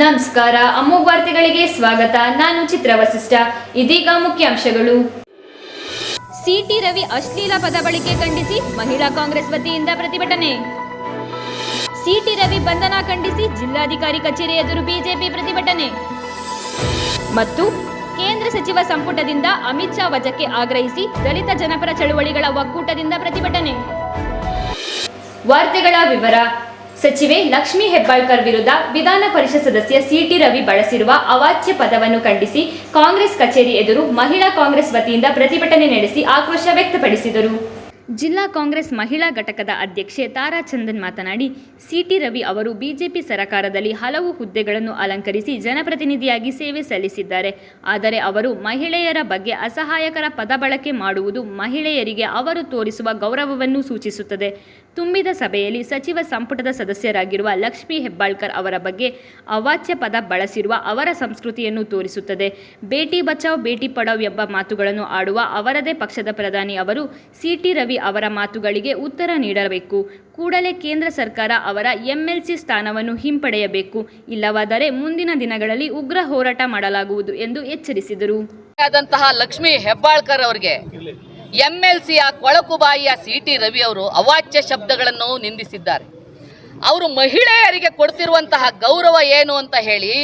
ನಮಸ್ಕಾರ ಅಮೋಘ ವಾರ್ತೆಗಳಿಗೆ ಸ್ವಾಗತ. ನಾನು ಚಿತ್ರ ವಸಿಷ್ಠ. ಇದೀಗ ಮುಖ್ಯಾಂಶಗಳು. ಸಿಟಿ ರವಿ ಅಶ್ಲೀಲ ಪದ ಬಳಿಕೆ ಖಂಡಿಸಿ ಮಹಿಳಾ ಕಾಂಗ್ರೆಸ್ ವತಿಯಿಂದ ಪ್ರತಿಭಟನೆ. ಸಿಟಿ ರವಿ ಬಂಧನ ಖಂಡಿಸಿ ಜಿಲ್ಲಾಧಿಕಾರಿ ಕಚೇರಿ ಎದುರು ಬಿಜೆಪಿ ಪ್ರತಿಭಟನೆ. ಮತ್ತು ಕೇಂದ್ರ ಸಚಿವ ಸಂಪುಟದಿಂದ ಅಮಿತ್ ಶಾ ವಜಕ್ಕೆ ಆಗ್ರಹಿಸಿ ದಲಿತ ಜನಪರ ಚಳುವಳಿಗಳ ಒಕ್ಕೂಟದಿಂದ ಪ್ರತಿಭಟನೆ. ವಾರ್ತೆಗಳ ವಿವರ. ಸಚಿವೆ ಲಕ್ಷ್ಮಿ ಹೆಬ್ಬಾಳ್ಕರ್ ವಿರುದ್ಧ ವಿಧಾನ ಪರಿಷತ್ ಸದಸ್ಯ ಸಿಟಿ ರವಿ ಬಳಸಿರುವ ಅವಾಚ್ಯ ಪದವನ್ನು ಖಂಡಿಸಿ ಕಾಂಗ್ರೆಸ್ ಕಚೇರಿ ಎದುರು ಮಹಿಳಾ ಕಾಂಗ್ರೆಸ್ ವತಿಯಿಂದ ಪ್ರತಿಭಟನೆ ನಡೆಸಿ ಆಕ್ರೋಶ ವ್ಯಕ್ತಪಡಿಸಿದರು. ಜಿಲ್ಲಾ ಕಾಂಗ್ರೆಸ್ ಮಹಿಳಾ ಘಟಕದ ಅಧ್ಯಕ್ಷೆ ತಾರಾ ಚಂದನ್ ಮಾತನಾಡಿ, ಸಿಟಿ ರವಿ ಅವರು ಬಿಜೆಪಿ ಸರಕಾರದಲ್ಲಿ ಹಲವು ಹುದ್ದೆಗಳನ್ನು ಅಲಂಕರಿಸಿ ಜನಪ್ರತಿನಿಧಿಯಾಗಿ ಸೇವೆ ಸಲ್ಲಿಸಿದ್ದಾರೆ. ಆದರೆ ಅವರು ಮಹಿಳೆಯರ ಬಗ್ಗೆ ಅಸಹಾಯಕರ ಪದ ಬಳಕೆ ಮಾಡುವುದು ಮಹಿಳೆಯರಿಗೆ ಅವರು ತೋರಿಸುವ ಗೌರವವನ್ನು ಸೂಚಿಸುತ್ತದೆ. ತುಂಬಿದ ಸಭೆಯಲ್ಲಿ ಸಚಿವ ಸಂಪುಟದ ಸದಸ್ಯರಾಗಿರುವ ಲಕ್ಷ್ಮೀ ಹೆಬ್ಬಾಳ್ಕರ್ ಅವರ ಬಗ್ಗೆ ಅವಾಚ್ಯ ಪದ ಬಳಸಿರುವ ಅವರ ಸಂಸ್ಕೃತಿಯನ್ನು ತೋರಿಸುತ್ತದೆ. ಬೇಟಿ ಬಚಾವ್, ಬೇಟಿ ಪಡಾವ್ ಎಂಬ ಮಾತುಗಳನ್ನು ಆಡುವ ಅವರದೇ ಪಕ್ಷದ ಪ್ರಧಾನಿ ಅವರು ಸಿಟಿ ರವಿ ಅವರ ಮಾತುಗಳಿಗೆ ಉತ್ತರ ನೀಡಬೇಕು. ಕೂಡಲೇ ಕೇಂದ್ರ ಸರ್ಕಾರ ಅವರ ಎಂಎಲ್ಸಿ ಸ್ಥಾನವನ್ನು ಹಿಂಪಡೆಯಬೇಕು. ಇಲ್ಲವಾದರೆ ಮುಂದಿನ ದಿನಗಳಲ್ಲಿ ಉಗ್ರ ಹೋರಾಟ ಮಾಡಲಾಗುವುದು ಎಂದು ಎಚ್ಚರಿಸಿದರು. ಲಕ್ಷ್ಮಿ ಹೆಬ್ಬಾಳ್ಕರ್ ಅವರಿಗೆ ಎಂ ಎಲ್ ಸಿಯ ಕೊಳಕುಬಾಯಿಯ ಸಿ ಟಿ ರವಿ ಅವರು ಅವಾಚ್ಯ ಶಬ್ದಗಳನ್ನು ನಿಂದಿಸಿದ್ದಾರೆ. ಅವರು ಮಹಿಳೆಯರಿಗೆ ಕೊಡ್ತಿರುವಂತಹ ಗೌರವ ಏನು ಅಂತ ಹೇಳಿ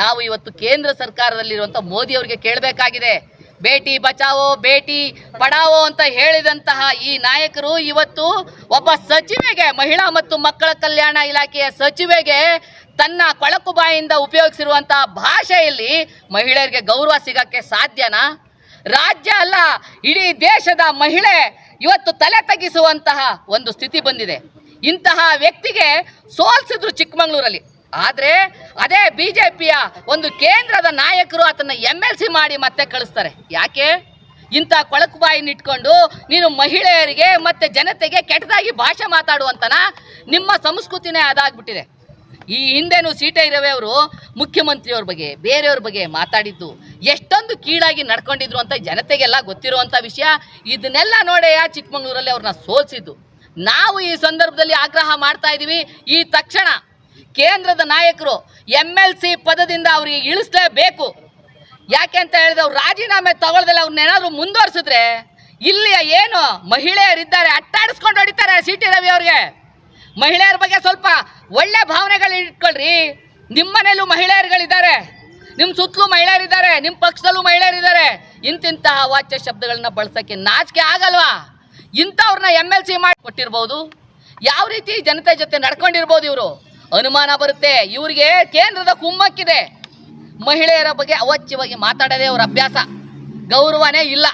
ನಾವು ಇವತ್ತು ಕೇಂದ್ರ ಸರ್ಕಾರದಲ್ಲಿರುವಂಥ ಮೋದಿ ಅವರಿಗೆ ಕೇಳಬೇಕಾಗಿದೆ. ಬೇಟಿ ಬಚಾವೋ, ಬೇಟಿ ಪಡಾವೋ ಅಂತ ಹೇಳಿದಂತಹ ಈ ನಾಯಕರು ಇವತ್ತು ಒಬ್ಬ ಸಚಿವೆಗೆ, ಮಹಿಳಾ ಮತ್ತು ಮಕ್ಕಳ ಕಲ್ಯಾಣ ಇಲಾಖೆಯ ಸಚಿವೆಗೆ ತನ್ನ ಕೊಳಕುಬಾಯಿಯಿಂದ ಉಪಯೋಗಿಸಿರುವಂತಹ ಭಾಷೆಯಲ್ಲಿ ಮಹಿಳೆಯರಿಗೆ ಗೌರವ ಸಿಗಕ್ಕೆ ಸಾಧ್ಯನಾ? ರಾಜ್ಯ ಅಲ್ಲ, ಇಡೀ ದೇಶದ ಮಹಿಳೆ ಇವತ್ತು ತಲೆ ತಗ್ಗಿಸುವಂತಹ ಒಂದು ಸ್ಥಿತಿ ಬಂದಿದೆ. ಇಂತಹ ವ್ಯಕ್ತಿಗೆ ಸೋಲ್ಸಿದ್ರು ಚಿಕ್ಕಮಗಳೂರಲ್ಲಿ. ಆದರೆ ಅದೇ ಬಿ ಜೆ ಪಿಯ ಒಂದು ಕೇಂದ್ರದ ನಾಯಕರು ಆತನ ಎಂ ಎಲ್ ಸಿ ಮಾಡಿ ಮತ್ತೆ ಕಳಿಸ್ತಾರೆ. ಯಾಕೆ? ಇಂಥ ಕೊಳಕು ಇಟ್ಕೊಂಡು ನೀನು ಮಹಿಳೆಯರಿಗೆ ಮತ್ತೆ ಜನತೆಗೆ ಕೆಟ್ಟದಾಗಿ ಭಾಷೆ ಮಾತಾಡುವಂತನ ನಿಮ್ಮ ಸಂಸ್ಕೃತಿನೇ ಅದಾಗ್ಬಿಟ್ಟಿದೆ. ಈ ಹಿಂದೆನೂ ಸೀಟೆ ಇರವೆ ಅವರು ಮುಖ್ಯಮಂತ್ರಿಯವ್ರ ಬಗ್ಗೆ, ಬೇರೆಯವ್ರ ಬಗ್ಗೆ ಮಾತಾಡಿದ್ದು. ಎಷ್ಟೊಂದು ಕೀಳಾಗಿ ನಡ್ಕೊಂಡಿದ್ರು ಅಂತ ಜನತೆಗೆಲ್ಲ ಗೊತ್ತಿರುವಂಥ ವಿಷಯ. ಇದನ್ನೆಲ್ಲ ನೋಡೆಯ ಚಿಕ್ಕಮಗಳೂರಲ್ಲಿ ಅವ್ರನ್ನ ಸೋಲ್ಸಿದ್ದು. ನಾವು ಈ ಸಂದರ್ಭದಲ್ಲಿ ಆಗ್ರಹ ಮಾಡ್ತಾ ಇದ್ದೀವಿ. ಈ ತಕ್ಷಣ ಕೇಂದ್ರದ ನಾಯಕರು ಎಂ ಎಲ್ ಸಿ ಪದದಿಂದ ಅವ್ರಿಗೆ ಇಳಿಸ್ಲೇಬೇಕು. ಯಾಕೆ ಅಂತ ಹೇಳಿದ್ರೆ ಅವ್ರು ರಾಜೀನಾಮೆ ತಗೊಳ್ದಲ್ಲ ಅವ್ರನ್ನೇನಾದ್ರು ಮುಂದುವರ್ಸಿದ್ರೆ ಇಲ್ಲಿಯ ಏನು ಮಹಿಳೆಯರಿದ್ದಾರೆ, ಅಟ್ಟಾಡಿಸ್ಕೊಂಡು ಹೊಡಿತಾರೆ ಸಿಟಿ ರವಿ ಅವ್ರಿಗೆ. ಮಹಿಳೆಯರ ಬಗ್ಗೆ ಸ್ವಲ್ಪ ಒಳ್ಳೆ ಭಾವನೆಗಳು ಇಟ್ಕೊಳ್ರಿ. ನಿಮ್ಮ ಮನೆಯಲ್ಲೂ ಮಹಿಳೆಯರುಗಳಿದ್ದಾರೆ. ನಿಮ್ಮ ಸುತ್ತಲೂ ಮಹಿಳೆಯರಿದ್ದಾರೆ. ನಿಮ್ಮ ಪಕ್ಷದಲ್ಲೂ ಮಹಿಳೆಯರಿದ್ದಾರೆ. ಇಂತಿಂತಹ ವಾಚ್ಯ ಶಬ್ದಗಳನ್ನ ಬಳಸೋಕ್ಕೆ ನಾಚಿಕೆ ಆಗಲ್ವಾ? ಇಂಥವ್ರನ್ನ ಎಂ ಎಲ್ ಸಿ ಮಾಡಿ ಕೊಟ್ಟಿರ್ಬೋದು. ಯಾವ ರೀತಿ ಜನತೆ ಜೊತೆ ನಡ್ಕೊಂಡಿರ್ಬೋದು ಇವರು? ಅನುಮಾನ ಬರುತ್ತೆ. ಇವರಿಗೆ ಕೇಂದ್ರದ ಕುಮ್ಮಕ್ಕಿದೆ. ಮಹಿಳೆಯರ ಬಗ್ಗೆ ಅವಾಚ್ಯವಾಗಿ ಮಾತಾಡೋದೇ ಅವರ ಅಭ್ಯಾಸ. ಗೌರವನೇ ಇಲ್ಲ.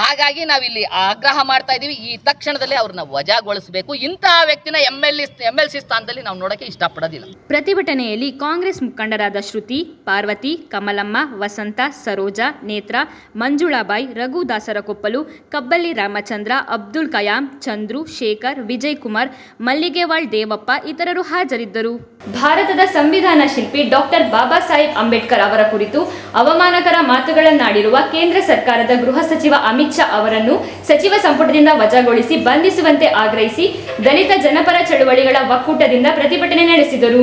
ಹಾಗಾಗಿ ನಾವಿಲ್ಲಿ ಆಗ್ರಹ ಮಾಡ್ತಾ ಇದ್ದೀವಿ ಈ ತಕ್ಷಣದಲ್ಲಿ ಅವ್ರನ್ನ ವಜಾಗೊಳಿಸಬೇಕು. ಇಂತಹ ವ್ಯಕ್ತಿನ M L M L C ಸ್ಥಾನದಲ್ಲಿ ನಾವು ನೋಡಕ್ಕೆ ಇಷ್ಟಪಡೋದಿಲ್ಲ. ಪ್ರತಿಭಟನೆಯಲ್ಲಿ ಕಾಂಗ್ರೆಸ್ ಮುಖಂಡರಾದ ಶ್ರುತಿ, ಪಾರ್ವತಿ, ಕಮಲಮ್ಮ, ವಸಂತ, ಸರೋಜಾ, ನೇತ್ರ, ಮಂಜುಳಾಬಾಯಿ, ರಘು ದಾಸರಕೊಪ್ಪಲು ಕಬ್ಬಲ್ಲಿ ರಾಮಚಂದ್ರ, ಅಬ್ದುಲ್ ಕಯಾಂ, ಚಂದ್ರು, ಶೇಖರ್ ವಿಜಯ್ ಕುಮಾರ್ ಮಲ್ಲಿಗೆವಾಳ್ ದೇವಪ್ಪ ಇತರರು ಹಾಜರಿದ್ದರು. ಭಾರತದ ಸಂವಿಧಾನ ಶಿಲ್ಪಿ ಡಾಕ್ಟರ್ ಬಾಬಾ ಸಾಹೇಬ್ ಅಂಬೇಡ್ಕರ್ ಅವರ ಕುರಿತು ಅವಮಾನಕರ ಮಾತುಗಳನ್ನಾಡಿರುವ ಕೇಂದ್ರ ಸರ್ಕಾರದ ಗೃಹ ಸಚಿವ ಅಮಿತ್ ಶಾ ಅವರನ್ನು ಸಚಿವ ಸಂಪುಟದಿಂದ ವಜಾಗೊಳಿಸಿ ಬಂಧಿಸುವಂತೆ ಆಗ್ರಹಿಸಿ ದಲಿತ ಜನಪರ ಚಳುವಳಿಗಳ ಒಕ್ಕೂಟದಿಂದ ಪ್ರತಿಭಟನೆ ನಡೆಸಿದರು.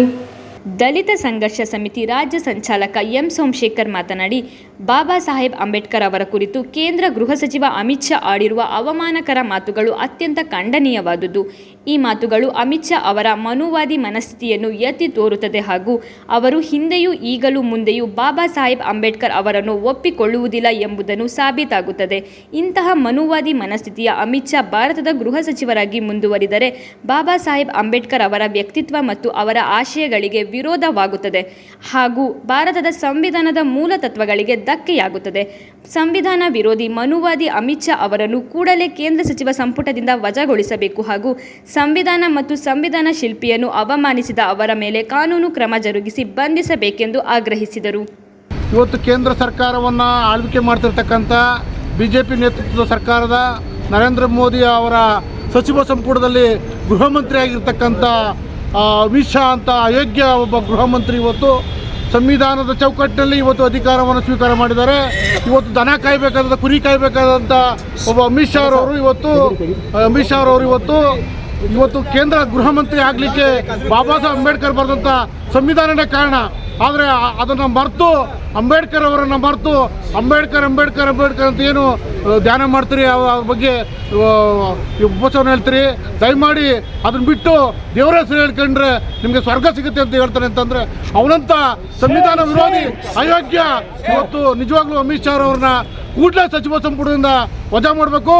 ದಲಿತ ಸಂಘರ್ಷ ಸಮಿತಿ ರಾಜ್ಯ ಸಂಚಾಲಕ ಎಂ ಸೋಮಶೇಖರ್ ಮಾತನಾಡಿ ಬಾಬಾ ಸಾಹೇಬ್ ಅಂಬೇಡ್ಕರ್ ಅವರ ಕುರಿತು ಕೇಂದ್ರ ಗೃಹ ಸಚಿವ ಅಮಿತ್ ಶಾ ಆಡಿರುವ ಅವಮಾನಕರ ಮಾತುಗಳು ಅತ್ಯಂತ ಖಂಡನೀಯವಾದುದು. ಈ ಮಾತುಗಳು ಅಮಿತ್ ಶಾ ಅವರ ಮನುವಾದಿ ಮನಸ್ಥಿತಿಯನ್ನು ಎತ್ತಿ ತೋರುತ್ತದೆ ಹಾಗೂ ಅವರು ಹಿಂದೆಯೂ ಈಗಲೂ ಮುಂದೆಯೂ ಬಾಬಾ ಸಾಹೇಬ್ ಅಂಬೇಡ್ಕರ್ ಅವರನ್ನು ಒಪ್ಪಿಕೊಳ್ಳುವುದಿಲ್ಲ ಎಂಬುದನ್ನು ಸಾಬೀತಾಗುತ್ತದೆ. ಇಂತಹ ಮನುವಾದಿ ಮನಸ್ಥಿತಿಯ ಅಮಿತ್ ಶಾ ಭಾರತದ ಗೃಹ ಸಚಿವರಾಗಿ ಮುಂದುವರಿದರೆ ಬಾಬಾ ಸಾಹೇಬ್ ಅಂಬೇಡ್ಕರ್ ಅವರ ವ್ಯಕ್ತಿತ್ವ ಮತ್ತು ಅವರ ಆಶಯಗಳಿಗೆ ವಿರೋಧವಾಗುತ್ತದೆ ಹಾಗೂ ಭಾರತದ ಸಂವಿಧಾನದ ಮೂಲ ತತ್ವಗಳಿಗೆ ಧಕ್ಕೆಯಾಗುತ್ತದೆ. ಸಂವಿಧಾನ ವಿರೋಧಿ ಮನುವಾದಿ ಅಮಿತ್ ಶಾ ಅವರನ್ನು ಕೂಡಲೇ ಕೇಂದ್ರ ಸಚಿವ ಸಂಪುಟದಿಂದ ವಜಾಗೊಳಿಸಬೇಕು ಹಾಗೂ ಸಂವಿಧಾನ ಮತ್ತು ಸಂವಿಧಾನ ಶಿಲ್ಪಿಯನ್ನು ಅವಮಾನಿಸಿದ ಅವರ ಮೇಲೆ ಕಾನೂನು ಕ್ರಮ ಜರುಗಿಸಿ ಬಂಧಿಸಬೇಕೆಂದು ಆಗ್ರಹಿಸಿದರು. ಇವತ್ತು ಕೇಂದ್ರ ಸರ್ಕಾರವನ್ನು ಆಳ್ವಿಕೆ ಮಾಡ್ತಿರ್ತಕ್ಕಂಥ ಬಿ ಜೆ ನೇತೃತ್ವದ ಸರ್ಕಾರದ ನರೇಂದ್ರ ಮೋದಿ ಅವರ ಸಚಿವ ಸಂಪುಟದಲ್ಲಿ ಗೃಹ ಮಂತ್ರಿ ಆಗಿರ್ತಕ್ಕಂಥ ಅಮಿತ್ ಶಾ ಅಂತ ಅಯೋಗ್ಯ ಒಬ್ಬ ಗೃಹ ಮಂತ್ರಿ ಇವತ್ತು ಸಂವಿಧಾನದ ಚೌಕಟ್ಟಿನಲ್ಲಿ ಇವತ್ತು ಅಧಿಕಾರವನ್ನು ಸ್ವೀಕಾರ ಮಾಡಿದ್ದಾರೆ. ಇವತ್ತು ದನ ಕಾಯಬೇಕಾದ ಕುರಿ ಕಾಯಬೇಕಾದಂಥ ಒಬ್ಬ ಅಮಿತ್ ಶಾ ಅವರು ಇವತ್ತು ಅಮಿತ್ ಶಾ ಅವರು ಇವತ್ತು ಇವತ್ತು ಕೇಂದ್ರ ಗೃಹ ಮಂತ್ರಿ ಆಗಲಿಕ್ಕೆ ಬಾಬಾ ಸಾಹೇಬ್ ಅಂಬೇಡ್ಕರ್ ಬರೆದಂತ ಸಂವಿಧಾನನೇ ಕಾರಣ ಆದರೆ ಅದನ್ನು ಮರೆತು ಅಂಬೇಡ್ಕರ್ ಅವರನ್ನು ಮರೆತು ಅಂಬೇಡ್ಕರ್ ಅಂಬೇಡ್ಕರ್ ಅಂಬೇಡ್ಕರ್ ಅಂತ ಏನು ಧ್ಯಾನ ಮಾಡ್ತೀರಿ? ಬಗ್ಗೆ ಆ, ಈ ಉಪವಾಸವನ್ನು ಹೇಳ್ತೀರಿ? ದಯಮಾಡಿ ಅದನ್ನ ಬಿಟ್ಟು ದೇವರ ಹೆಸರು ಹೇಳ್ಕೊಂಡ್ರೆ ನಿಮಗೆ ಸ್ವರ್ಗ ಸಿಗುತ್ತೆ ಅಂತ ಹೇಳ್ತಾರೆ ಅಂತಂದ್ರೆ ಅವನಂತ ಸಂವಿಧಾನ ವಿರೋಧಿ ಅಯೋಗ್ಯ ಇವತ್ತು ನಿಜವಾಗ್ಲೂ ಅಮಿತ್ ಶಾ ಅವ್ರನ್ನ ಕೂಡಲೇ ಸಚಿವ ಸಂಪುಟದಿಂದ ವಜಾ ಮಾಡಬೇಕು.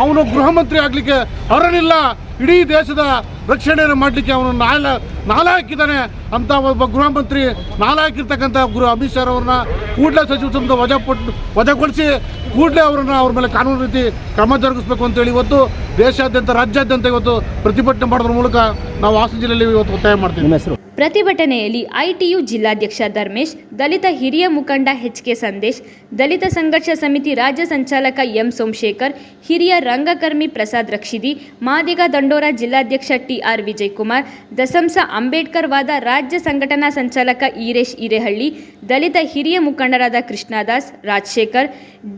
ಅವನು ಗೃಹ ಮಂತ್ರಿ ಆಗಲಿಕ್ಕೆ ಅರ್ಹನಿಲ್ಲ. ಇಡೀ ದೇಶದ ರಕ್ಷಣೆಯನ್ನು ಮಾಡಲಿಕ್ಕೆ ಅವನು ನಾಲ ನಾಲ ಹಾಕಿದ್ದಾನೆ ಅಂತ ಒಬ್ಬ ಗೃಹ ಮಂತ್ರಿ ನಾಲ ಹಾಕಿರ್ತಕ್ಕಂಥ ಗೃಹ ಅಮಿತ್ ಶಾ ಅವ್ರನ್ನ ಕೂಡಲೇ ಸಚಿವ ಸಂಪುಟ ವಜಾ ಪಟ್ಟು ವಜಾಗೊಳಿಸಿ ಕೂಡಲೇ ಅವರನ್ನು ಅವ್ರ ಮೇಲೆ ಕಾನೂನು ರೀತಿ ಕ್ರಮ ಜರುಗಿಸಬೇಕು ಅಂತೇಳಿ ಇವತ್ತು ದೇಶಾದ್ಯಂತ ರಾಜ್ಯಾದ್ಯಂತ ಇವತ್ತು ಪ್ರತಿಭಟನೆ ಮಾಡೋದ್ರ ಮೂಲಕ ನಾವು ಹಾಸನ ಜಿಲ್ಲೆಯಲ್ಲಿ ಇವತ್ತು ಒತ್ತಾಯ ಮಾಡ್ತೀವಿ. ಹೆಸರು? ಪ್ರತಿಭಟನೆಯಲ್ಲಿ ಐಟಿಯು ಜಿಲ್ಲಾಧ್ಯಕ್ಷ ಧರ್ಮೇಶ್ ದಲಿತ ಹಿರಿಯ ಮುಖಂಡ ಎಚ್ ಕೆ ಸಂದೇಶ್ ದಲಿತ ಸಂಘರ್ಷ ಸಮಿತಿ ರಾಜ್ಯ ಸಂಚಾಲಕ ಎಂ ಸೋಮಶೇಖರ್ ಹಿರಿಯ ರಂಗಕರ್ಮಿ ಪ್ರಸಾದ್ ರಕ್ಷಿದಿ ಮಾದಿಗ ದಂಡೋರ ಜಿಲ್ಲಾಧ್ಯಕ್ಷ ಟಿಆರ್ ವಿಜಯಕುಮಾರ್, ದಸಂಸ ಅಂಬೇಡ್ಕರ್ ವಾದ ರಾಜ್ಯ ಸಂಘಟನಾ ಸಂಚಾಲಕ ಈರೇಶ್ ಹಿರೇಹಳ್ಳಿ ದಲಿತ ಹಿರಿಯ ಮುಖಂಡರಾದ ಕೃಷ್ಣದಾಸ್, ರಾಜಶೇಖರ್,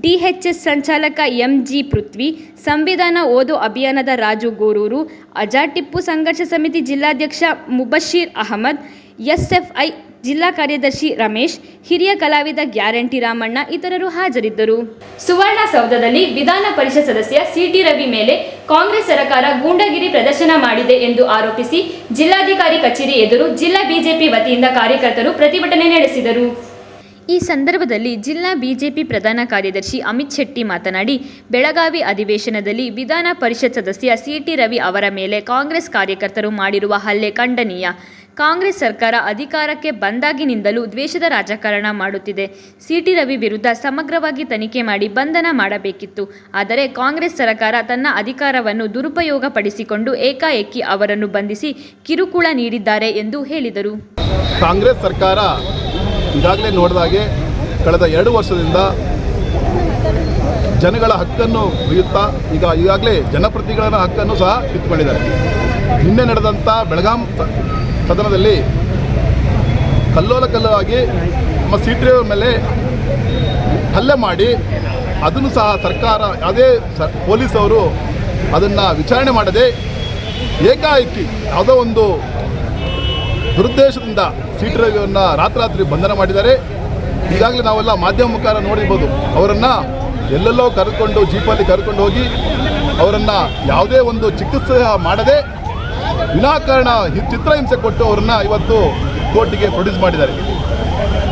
ಡಿಎಚ್ಎಸ್ ಸಂಚಾಲಕ ಎಂಜಿ ಪೃಥ್ವಿ, ಸಂವಿಧಾನ ಓದು ಅಭಿಯಾನದ ರಾಜು ಗೋರೂರು ಅಜಾ ಟಿಪ್ಪು ಸಂಘರ್ಷ ಸಮಿತಿ ಜಿಲ್ಲಾಧ್ಯಕ್ಷ ಮುಬಶೀರ್ ಅಹಮದ್, ಎಸ್ಎಫ್ಐ ಜಿಲ್ಲಾ ಕಾರ್ಯದರ್ಶಿ ರಮೇಶ್ ಹಿರಿಯ ಕಲಾವಿದ ಗ್ಯಾರಂಟಿ ರಾಮಣ್ಣ ಇತರರು ಹಾಜರಿದ್ದರು. ಸುವರ್ಣಸೌಧದಲ್ಲಿ ವಿಧಾನ ಪರಿಷತ್ ಸದಸ್ಯ ಸಿಟಿ ರವಿ ಮೇಲೆ ಕಾಂಗ್ರೆಸ್ ಸರ್ಕಾರ ಗೂಂಡಗಿರಿ ಪ್ರದರ್ಶನ ಮಾಡಿದೆ ಎಂದು ಆರೋಪಿಸಿ ಜಿಲ್ಲಾಧಿಕಾರಿ ಕಚೇರಿ ಎದುರು ಜಿಲ್ಲಾ ಬಿಜೆಪಿ ವತಿಯಿಂದ ಕಾರ್ಯಕರ್ತರು ಪ್ರತಿಭಟನೆ ನಡೆಸಿದರು. ಈ ಸಂದರ್ಭದಲ್ಲಿ ಜಿಲ್ಲಾ ಬಿಜೆಪಿ ಪ್ರಧಾನ ಕಾರ್ಯದರ್ಶಿ ಅಮಿತ್ ಶೆಟ್ಟಿ ಮಾತನಾಡಿ ಬೆಳಗಾವಿ ಅಧಿವೇಶನದಲ್ಲಿ ವಿಧಾನ ಪರಿಷತ್ ಸದಸ್ಯ ಸಿಟಿ ರವಿ ಅವರ ಮೇಲೆ ಕಾಂಗ್ರೆಸ್ ಕಾರ್ಯಕರ್ತರು ಮಾಡಿರುವ ಹಲ್ಲೆ ಖಂಡನೀಯ. ಕಾಂಗ್ರೆಸ್ ಸರ್ಕಾರ ಅಧಿಕಾರಕ್ಕೆ ಬಂದಾಗಿನಿಂದಲೂ ದ್ವೇಷದ ರಾಜಕಾರಣ ಮಾಡುತ್ತಿದೆ. ಸಿಟಿ ರವಿ ವಿರುದ್ಧ ಸಮಗ್ರವಾಗಿ ತನಿಖೆ ಮಾಡಿ ಬಂಧನ ಮಾಡಬೇಕಿತ್ತು. ಆದರೆ ಕಾಂಗ್ರೆಸ್ ಸರ್ಕಾರ ತನ್ನ ಅಧಿಕಾರವನ್ನು ದುರುಪಯೋಗಪಡಿಸಿಕೊಂಡು ಏಕಾಏಕಿ ಅವರನ್ನು ಬಂಧಿಸಿ ಕಿರುಕುಳ ನೀಡಿದ್ದಾರೆ ಎಂದು ಹೇಳಿದರು. ಕಾಂಗ್ರೆಸ್ ಸರ್ಕಾರ ಈಗಾಗಲೇ ನೋಡಿದಾಗೆ ಕಳೆದ ಎರಡು ವರ್ಷದಿಂದ ಜನಗಳ ಹಕ್ಕನ್ನು ಒಯ್ಯುತ್ತಾ ಈಗ ಈಗಾಗಲೇ ಜನಪ್ರತಿಗಳ ಹಕ್ಕನ್ನು ಸಹ ಕಿತ್ತುಕೊಂಡಿದ್ದಾರೆ. ನಿನ್ನೆ ನಡೆದಂಥ ಬೆಳಗಾಂ ಸದನದಲ್ಲಿ ಕಲ್ಲೋಲ ಕಲ್ಲವಾಗಿ ನಮ್ಮ ಸಿಟಿ ಮೇಲೆ ಹಲ್ಲೆ ಮಾಡಿ ಅದನ್ನು ಸಹ ಸರ್ಕಾರ, ಯಾವುದೇ ಸ ಪೊಲೀಸವರು ಅದನ್ನು ವಿಚಾರಣೆ ಮಾಡದೆ ಏಕಾಏಕಿ ಯಾವುದೋ ಒಂದು ದುರುದ್ದೇಶದಿಂದ ಸೀಟ್ ರವಿಯನ್ನು ರಾತ್ರಾತ್ರಿ ಬಂಧನ ಮಾಡಿದ್ದಾರೆ. ಈಗಾಗಲೇ ನಾವೆಲ್ಲ ಮಾಧ್ಯಮ ಮುಖಾಂತರ ನೋಡಿರ್ಬೋದು, ಅವರನ್ನು ಎಲ್ಲೆಲ್ಲೋ ಕರೆದುಕೊಂಡು, ಜೀಪಲ್ಲಿ ಕರೆದುಕೊಂಡು ಹೋಗಿ ಅವರನ್ನು ಯಾವುದೇ ಒಂದು ಚಿಕಿತ್ಸೆ ಮಾಡದೆ ವಿನಾಕಾರಣ ಚಿತ್ರಹಿಂಸೆ ಕೊಟ್ಟು ಅವ್ರನ್ನ ಇವತ್ತು ಕೋರ್ಟಿಗೆ ಪ್ರೊಡ್ಯೂಸ್ ಮಾಡಿದ್ದಾರೆ.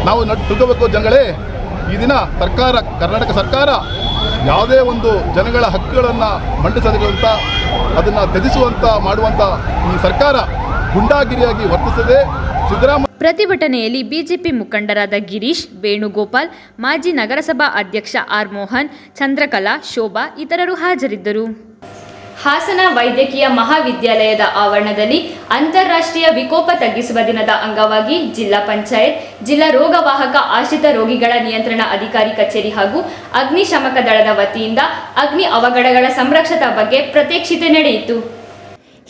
ನಾವು ನಟ್ ತಿಳ್ಕೋಬೇಕು ಜನಗಳೇ, ಈ ದಿನ ಸರ್ಕಾರ, ಕರ್ನಾಟಕ ಸರ್ಕಾರ ಯಾವುದೇ ಒಂದು ಜನಗಳ ಹಕ್ಕುಗಳನ್ನು ಮಂಡಿಸದಿರುವಂಥ ಅದನ್ನು ತ್ಯಜಿಸುವಂಥ ಮಾಡುವಂಥ ಈ ಸರ್ಕಾರ ಗುಂಡಾಗಿರಿಯಾಗಿ ವರ್ತಿಸದೆ ಸಿದ್ದರಾಮಯ್ಯ ಪ್ರತಿಭಟನೆಯಲ್ಲಿ ಬಿಜೆಪಿ ಮುಖಂಡರಾದ ಗಿರೀಶ್, ವೇಣುಗೋಪಾಲ್, ಮಾಜಿ ನಗರಸಭಾ ಅಧ್ಯಕ್ಷ ಆರ್ ಮೋಹನ್ ಚಂದ್ರಕಲಾ, ಶೋಭಾ ಇತರರು ಹಾಜರಿದ್ದರು. ಹಾಸನ ವೈದ್ಯಕೀಯ ಮಹಾವಿದ್ಯಾಲಯದ ಆವರಣದಲ್ಲಿ ಅಂತಾರಾಷ್ಟ್ರೀಯ ವಿಕೋಪ ತಗ್ಗಿಸುವ ದಿನದ ಅಂಗವಾಗಿ ಜಿಲ್ಲಾ ಪಂಚಾಯತ್, ಜಿಲ್ಲಾ ರೋಗವಾಹಕ ಆಶ್ರಿತ ರೋಗಿಗಳ ನಿಯಂತ್ರಣ ಅಧಿಕಾರಿ ಕಚೇರಿ ಹಾಗೂ ಅಗ್ನಿಶಾಮಕ ದಳದ ವತಿಯಿಂದ ಅಗ್ನಿ ಅವಘಡಗಳ ಸಂರಕ್ಷತಾ ಬಗ್ಗೆ ಪ್ರತೀಕ್ಷಿತೆ ನಡೆಯಿತು.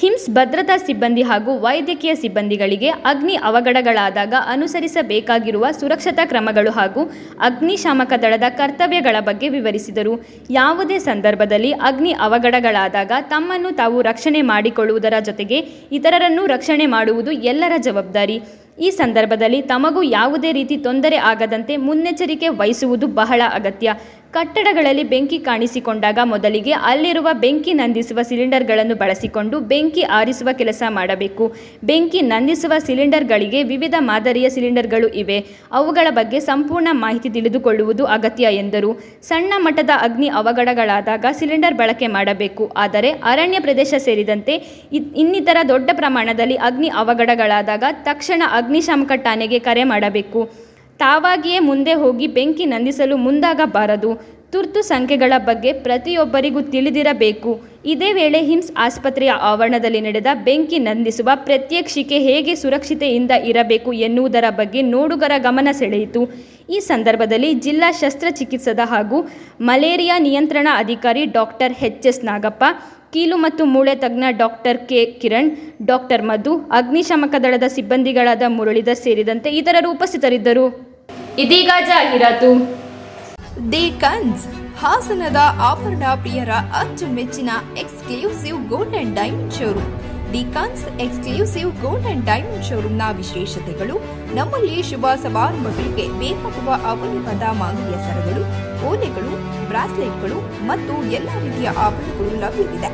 ಹಿಮ್ಸ್ ಭದ್ರತಾ ಸಿಬ್ಬಂದಿ ಹಾಗೂ ವೈದ್ಯಕೀಯ ಸಿಬ್ಬಂದಿಗಳಿಗೆ ಅಗ್ನಿ ಅವಘಡಗಳಾದಾಗ ಅನುಸರಿಸಬೇಕಾಗಿರುವ ಸುರಕ್ಷತಾ ಕ್ರಮಗಳು ಹಾಗೂ ಅಗ್ನಿಶಾಮಕ ದಳದ ಕರ್ತವ್ಯಗಳ ಬಗ್ಗೆ ವಿವರಿಸಿದರು. ಯಾವುದೇ ಸಂದರ್ಭದಲ್ಲಿ ಅಗ್ನಿ ಅವಘಡಗಳಾದಾಗ ತಮ್ಮನ್ನು ತಾವು ರಕ್ಷಣೆ ಮಾಡಿಕೊಳ್ಳುವುದರ ಜೊತೆಗೆ ಇತರರನ್ನು ರಕ್ಷಣೆ ಮಾಡುವುದು ಎಲ್ಲರ ಜವಾಬ್ದಾರಿ. ಈ ಸಂದರ್ಭದಲ್ಲಿ ತಮಗೂ ಯಾವುದೇ ರೀತಿ ತೊಂದರೆ ಆಗದಂತೆ ಮುನ್ನೆಚ್ಚರಿಕೆ ವಹಿಸುವುದು ಬಹಳ ಅಗತ್ಯ. ಕಟ್ಟಡಗಳಲ್ಲಿ ಬೆಂಕಿ ಕಾಣಿಸಿಕೊಂಡಾಗ ಮೊದಲಿಗೆ ಅಲ್ಲಿರುವ ಬೆಂಕಿ ನಂದಿಸುವ ಸಿಲಿಂಡರ್ಗಳನ್ನು ಬಳಸಿಕೊಂಡು ಬೆಂಕಿ ಆರಿಸುವ ಕೆಲಸ ಮಾಡಬೇಕು. ಬೆಂಕಿ ನಂದಿಸುವ ಸಿಲಿಂಡರ್ಗಳಿಗೆ ವಿವಿಧ ಮಾದರಿಯ ಸಿಲಿಂಡರ್ಗಳು ಇವೆ. ಅವುಗಳ ಬಗ್ಗೆ ಸಂಪೂರ್ಣ ಮಾಹಿತಿ ತಿಳಿದುಕೊಳ್ಳುವುದು ಅಗತ್ಯ ಎಂದರು. ಸಣ್ಣ ಮಟ್ಟದ ಅಗ್ನಿ ಅವಘಡಗಳಾದಾಗ ಸಿಲಿಂಡರ್ ಬಳಕೆ ಮಾಡಬೇಕು. ಆದರೆ ಅರಣ್ಯ ಪ್ರದೇಶ ಸೇರಿದಂತೆ ಇನ್ನಿತರ ದೊಡ್ಡ ಪ್ರಮಾಣದಲ್ಲಿ ಅಗ್ನಿ ಅವಘಡಗಳಾದಾಗ ತಕ್ಷಣ ಅಗ್ನಿಶಾಮಕ ಠಾಣೆಗೆ ಕರೆ ಮಾಡಬೇಕು. ತಾವಾಗಿಯೇ ಮುಂದೆ ಹೋಗಿ ಬೆಂಕಿ ನಂದಿಸಲು ಮುಂದಾಗಬಾರದು. ತುರ್ತು ಸಂಖ್ಯೆಗಳ ಬಗ್ಗೆ ಪ್ರತಿಯೊಬ್ಬರಿಗೂ ತಿಳಿದಿರಬೇಕು. ಇದೇ ವೇಳೆ ಹಿಮ್ಸ್ ಆಸ್ಪತ್ರೆಯ ಆವರಣದಲ್ಲಿ ನಡೆದ ಬೆಂಕಿ ನಂದಿಸುವ ಪ್ರತ್ಯಕ್ಷಿಕೆ ಹೇಗೆ ಸುರಕ್ಷತೆಯಿಂದ ಇರಬೇಕು ಎನ್ನುವುದರ ಬಗ್ಗೆ ನೋಡುಗರ ಗಮನ ಸೆಳೆಯಿತು. ಈ ಸಂದರ್ಭದಲ್ಲಿ ಜಿಲ್ಲಾ ಶಸ್ತ್ರಚಿಕಿತ್ಸದ ಹಾಗೂ ಮಲೇರಿಯಾ ನಿಯಂತ್ರಣ ಅಧಿಕಾರಿ ಡಾಕ್ಟರ್ ಎಚ್ ಎಸ್ ನಾಗಪ್ಪ, ಕೀಲು ಮತ್ತು ಮೂಳೆ ತಜ್ಞ doctor K Kiran doctor Madhu, ಅಗ್ನಿಶಾಮಕ ದಳದ ಸಿಬ್ಬಂದಿಗಳಾದ ಮುರಳಿದ ಸೇರಿದಂತೆ ಇತರರು ಉಪಸ್ಥಿತರಿದ್ದರು. ಇದೀಗ ಜಾಹೀರಾತು. ದಿ ಕನ್ಸ್, ಹಾಸನದ ಆಭರಣ ಪ್ರಿಯರ ಅಚ್ಚುಮೆಚ್ಚಿನ exclusive gold and diamond showroom. DCons exclusive gold and diamond ಶೋರೂಮ್ನ ವಿಶೇಷತೆಗಳು, ನಮ್ಮಲ್ಲಿ ಶುಭ ಸಮಾರಂಭಗಳಿಗೆ ಬೇಕಾಗುವ ಅಮೂಲ್ಯವಾದ ಮಾಂಗಲ್ಯ ಸರಗಳು, ಓಲೆಗಳು, ಬ್ರಾಸ್ಲೆಟ್ಗಳು ಮತ್ತು ಎಲ್ಲ ರೀತಿಯ ಆಭರಣಗಳು ಲಭ್ಯವಿದೆ.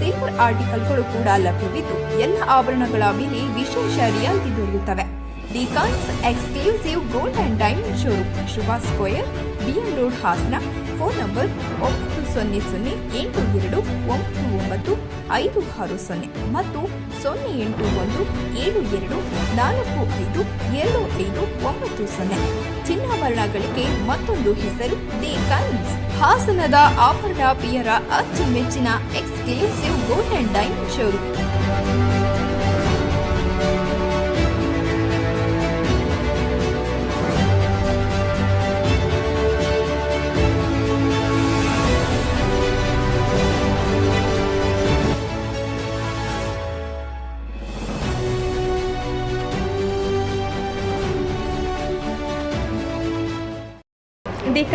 ಸಿಲ್ವರ್ ಆರ್ಟಿಕಲ್ಗಳು ಕೂಡ ಲಭ್ಯವಿದ್ದು, ಎಲ್ಲ ಆಭರಣಗಳ ಮೇಲೆ ವಿಶೇಷ ರಿಯಾಯಿತಿ ದೊರೆಯುತ್ತವೆ. DCons exclusive gold and diamond showroom Shubha square BM road Hassan phone number ಒಂಬತ್ತು ಸೊನ್ನೆ ಸೊನ್ನೆ ಎಂಟು ಎರಡು ಒಂಬತ್ತು ಒಂಬತ್ತು ಐದು ಆರು ಸೊನ್ನೆ ಮತ್ತು ಸೊನ್ನೆ ಎಂಟು ಒಂದು ಏಳು ಎರಡು ನಾಲ್ಕು ಐದು ಎರಡು ಐದು ಒಂಬತ್ತು ಸೊನ್ನೆ. ಚಿನ್ನಾಭರಣಗಳಿಗೆ ಮತ್ತೊಂದು ಹೆಸರು ದಿ ಕನ್ಸ್ ಹಾಸನದ ಆಭರಣ ಪ್ರಿಯರ ಅಚ್ಚುಮೆಚ್ಚಿನ exclusive gold and diamond showroom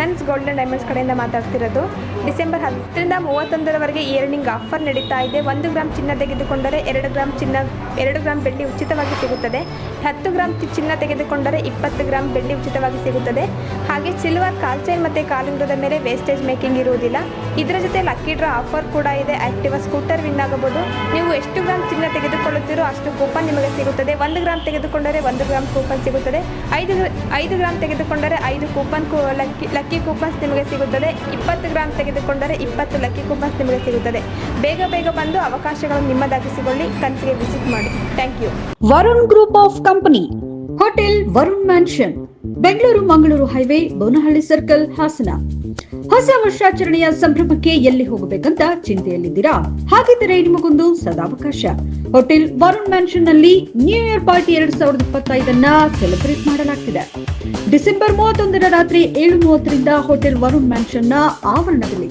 DCons golden diamonds ಕಡೆಯಿಂದ ಮಾತಾಡ್ತಿರೋದು. ಡಿಸೆಂಬರ್ ಹತ್ತರಿಂದ ಮೂವತ್ತೊಂದರವರೆಗೆ ಇಯರ್ನಿಂಗ್ ಆಫರ್ ನಡೀತಾ ಇದೆ. ಒಂದು ಗ್ರಾಮ್ ಚಿನ್ನ ತೆಗೆದುಕೊಂಡರೆ ಎರಡು ಗ್ರಾಮ್ ಚಿನ್ನ, ಎರಡು ಗ್ರಾಮ್ ಬೆಳ್ಳಿ ಉಚಿತವಾಗಿ ಸಿಗುತ್ತದೆ. ಹತ್ತು ಗ್ರಾಮ್ ಚಿನ್ನ ತೆಗೆದುಕೊಂಡರೆ ಇಪ್ಪತ್ತು ಗ್ರಾಮ್ ಬೆಳ್ಳಿ ಉಚಿತವಾಗಿ ಸಿಗುತ್ತದೆ. ಹಾಗೆ ಸಿಲ್ವರ್ ಕಾಲ್ಚೈನ್ ಮತ್ತು ಕಾಲುಂಗ್ರದ ಮೇಲೆ ವೇಸ್ಟೇಜ್ ಮೇಕಿಂಗ್ ಇರುವುದಿಲ್ಲ. ಇದರ ಜೊತೆ ಲಕ್ಕಿ ಡ್ರಾ ಆಫರ್ ಕೂಡ ಇದೆ. ಆಕ್ಟಿವಾ ಸ್ಕೂಟರ್ ವಿನ್ ಆಗಬಹುದು. ನೀವು ಎಷ್ಟು ಗ್ರಾಮ್ ಚಿನ್ನ ತೆಗೆದುಕೊಳ್ಳುತ್ತೀರೋ ಅಷ್ಟು ಕೂಪನ್ ನಿಮಗೆ ಸಿಗುತ್ತದೆ. ಒಂದು ಗ್ರಾಮ್ ತೆಗೆದುಕೊಂಡರೆ ಒಂದು ಗ್ರಾಮ್ ಕೂಪನ್ ಸಿಗುತ್ತದೆ. ಐದು ಐದು ಗ್ರಾಮ್ ತೆಗೆದುಕೊಂಡರೆ ಐದು ಕೂಪನ್ ಲಕ್ಕಿ ಲಕ್ಕಿ ಕೂಪನ್ಸ್ ನಿಮಗೆ ಸಿಗುತ್ತದೆ. ಇಪ್ಪತ್ತು ಗ್ರಾಮ್ ತೆಗೆದುಕೊಂಡರೆ ಇಪ್ಪತ್ತು ಲಕ್ಕಿ ಕೂಪನ್ಸ್ ನಿಮಗೆ ಸಿಗುತ್ತದೆ. ಬೇಗ ಬೇಗ ಬಂದು ಅವಕಾಶಗಳನ್ನು ನಿಮ್ಮದಾಗಿಸಿಕೊಳ್ಳಿ. ಕನ್ಸಿಗೆ ವಿಸಿಟ್ ಮಾಡಿ. Thank you Varun group of company. Hotel Varun mansion, Bengaluru Mangaluru highway, Bonahalli circle, Hassan. ಹೊಸ ವರ್ಷಾಚರಣೆಯ ಸಂಭ್ರಮಕ್ಕೆ ಎಲ್ಲಿ ಹೋಗಬೇಕಂತ ಚಿಂತೆಯಲ್ಲಿದ್ದೀರಾ? ಹಾಗಿದ್ದರೆ ನಿಮಗೊಂದು ಸದಾವಕಾಶ. ಹೋಟೆಲ್ ವರುಣ್ ಮ್ಯಾನ್ಷನ್ನಲ್ಲಿ ನ್ಯೂ ಇಯರ್ ಪಾರ್ಟಿ ಎರಡ್ ಸಾವಿರದ ಇಪ್ಪತ್ತೈದನ್ನ ಸೆಲೆಬ್ರೇಟ್ ಮಾಡಲಾಗ್ತಿದೆ. ಡಿಸೆಂಬರ್ ಮೂವತ್ತೊಂದರ ರಾತ್ರಿ ಏಳು ಮೂವತ್ತರಿಂದ ಹೋಟೆಲ್ ವರುಣ್ ಮ್ಯಾನ್ಷನ್ನ ಆವರಣದಲ್ಲಿ.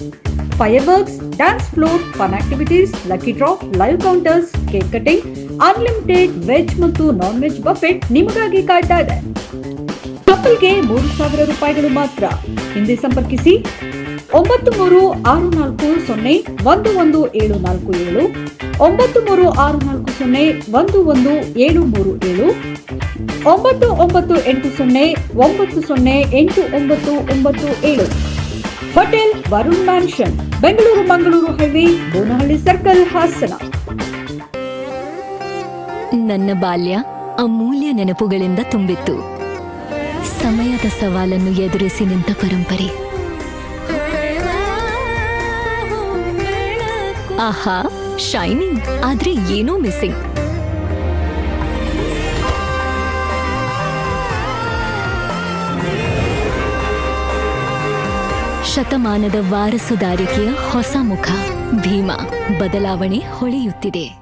Fireworks dance floor fun activities lucky drop live counters cake cutting unlimited veg ಮತ್ತು ನಾನ್ ವೆಜ್ ಬಫೆಟ್ ನಿಮಗಾಗಿ ಕಾಯ್ತಾ ಇದೆ. ಕಪಲ್ಗೆ ಮೂರು ಸಾವಿರ ರೂಪಾಯಿಗಳು ಮಾತ್ರ. ಹಿಂದೆ ಸಂಪರ್ಕಿಸಿ. ಒಂಬತ್ತು ಮೂರು ಆರು ನಾಲ್ಕು ಸೊನ್ನೆ ಒಂದು ಒಂದು ಏಳು ನಾಲ್ಕು ಏಳು. ಒಂಬತ್ತು ಮೂರು ಆರು ನಾಲ್ಕು ಸೊನ್ನೆ ಒಂದು ಒಂದು ಏಳು ಮೂರು ಏಳು. ಒಂಬತ್ತು ಒಂಬತ್ತು ಎಂಟು ಸೊನ್ನೆ, ಒಂಬತ್ತು ಸೊನ್ನೆ ಎಂಟು ಒಂಬತ್ತು ಒಂಬತ್ತು ಏಳು. Hotel Varun mansion Bengaluru Mangaluru highway Bonahalli circle Hassan ನನ್ನ ಬಾಲ್ಯ ಅಮೂಲ್ಯ ನೆನಪುಗಳಿಂದ ತುಂಬಿತ್ತು. ಸಮಯದ ಸವಾಲನ್ನು ಎದುರಿಸಿ ನಿಂತ ಪರಂಪರೆ. ಆಹಾ ಶೈನಿಂಗ್ ಆದ್ರೆ ಏನೋ ಮಿಸ್ಸಿಂಗ್ ಶತಮಾನದ ವಾರಸುದಾರಿಕೆಯ ಹೊಸ ಮುಖ ಭೀಮಾ. ಬದಲಾವಣೆ ಹೊಳೆಯುತ್ತಿದೆ.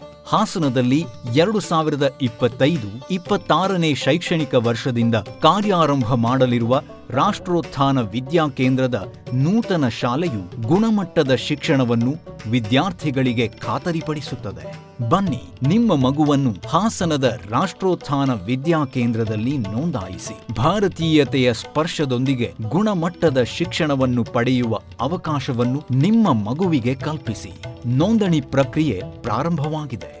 ಹಾಸನದಲ್ಲಿ ಎರಡು ಸಾವಿರದ ಇಪ್ಪತ್ತೈದು ಇಪ್ಪತ್ತಾರನೇ ಶೈಕ್ಷಣಿಕ ವರ್ಷದಿಂದ ಕಾರ್ಯಾರಂಭ ಮಾಡಲಿರುವ ರಾಷ್ಟ್ರೋತ್ಥಾನ ವಿದ್ಯಾ ಕೇಂದ್ರದ ನೂತನ ಶಾಲೆಯು ಗುಣಮಟ್ಟದ ಶಿಕ್ಷಣವನ್ನು ವಿದ್ಯಾರ್ಥಿಗಳಿಗೆ ಖಾತರಿಪಡಿಸುತ್ತದೆ. ಬನ್ನಿ ನಿಮ್ಮ ಮಗುವನ್ನು ಹಾಸನದ ರಾಷ್ಟ್ರೋತ್ಥಾನ ವಿದ್ಯಾ ಕೇಂದ್ರದಲ್ಲಿ ನೋಂದಾಯಿಸಿ. ಭಾರತೀಯತೆಯ ಸ್ಪರ್ಶದೊಂದಿಗೆ ಗುಣಮಟ್ಟದ ಶಿಕ್ಷಣವನ್ನು ಪಡೆಯುವ ಅವಕಾಶವನ್ನು ನಿಮ್ಮ ಮಗುವಿಗೆ ಕಲ್ಪಿಸಿ. ನೋಂದಣಿ ಪ್ರಕ್ರಿಯೆ ಪ್ರಾರಂಭವಾಗಿದೆ.